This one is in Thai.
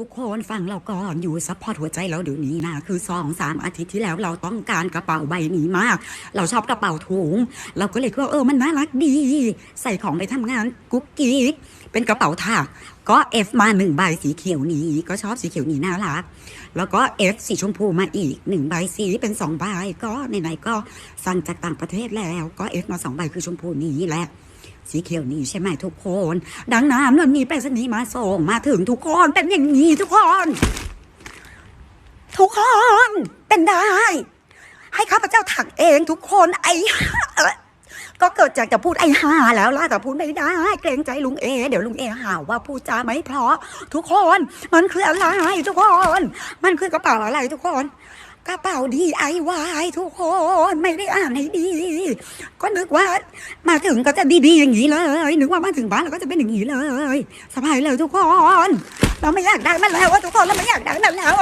ทุกคนฟังเราก่อนอยู่ซัพพอร์ตหัวใจเราเดี๋ยวนี้นะ คือสองสามอาทิตย์ที่แล้วเราต้องการกระเป๋าใบนี้มาก เราชอบกระเป๋าถุง เราก็เลยคิดว่าเออมันน่ารักดี ใส่ของไปทำงานกุ๊กกิ๊กเป็นกระเป๋าถักก็เอฟมาหนึ่งใบสีเขียวนี้ ก็ชอบสีเขียวนี้น่ารัก แล้วก็เอฟสีชมพูมาอีกหนึ่งใบสีเป็นสองใบก็ไหนๆก็สั่งจากต่างประเทศแล้ว ก็เอฟมาสองใบคือชมพูนี้แหละ สีเขียวนี้ใช่ไหมทุกคน ดังนั้นมันมีไปรษณีย์มาส่งมาถึงทุกคนเป็นอย่างนี้ทุกคน ทุกคนเป็นได้ ให้ข้าพเจ้าถักเองทุกคนไอ้ก็เกิดจากจะพูดไอ้ห่าแล้วล่ะแต่พูดไม่ได้ เกรงใจลุงเอ เดี๋ยวลุงเอห่าว่าพูดจาไม่เพราะ ทุกคน มันคืออะไรทุกคน มันคือกระเป๋าอะไรทุกคน กระเป๋าดีไอวายทุกคนไม่ได้อ่านให้ดี ก็นึกว่ามาถึงก็จะดีๆอย่างนี้เลย นึกว่ามาถึงบ้านเราก็จะเป็นอย่างนี้เลยสบายเลยทุกคน เราไม่อยากได้มันแล้วว่าทุกคนเราไม่อยากได้มันแล้ว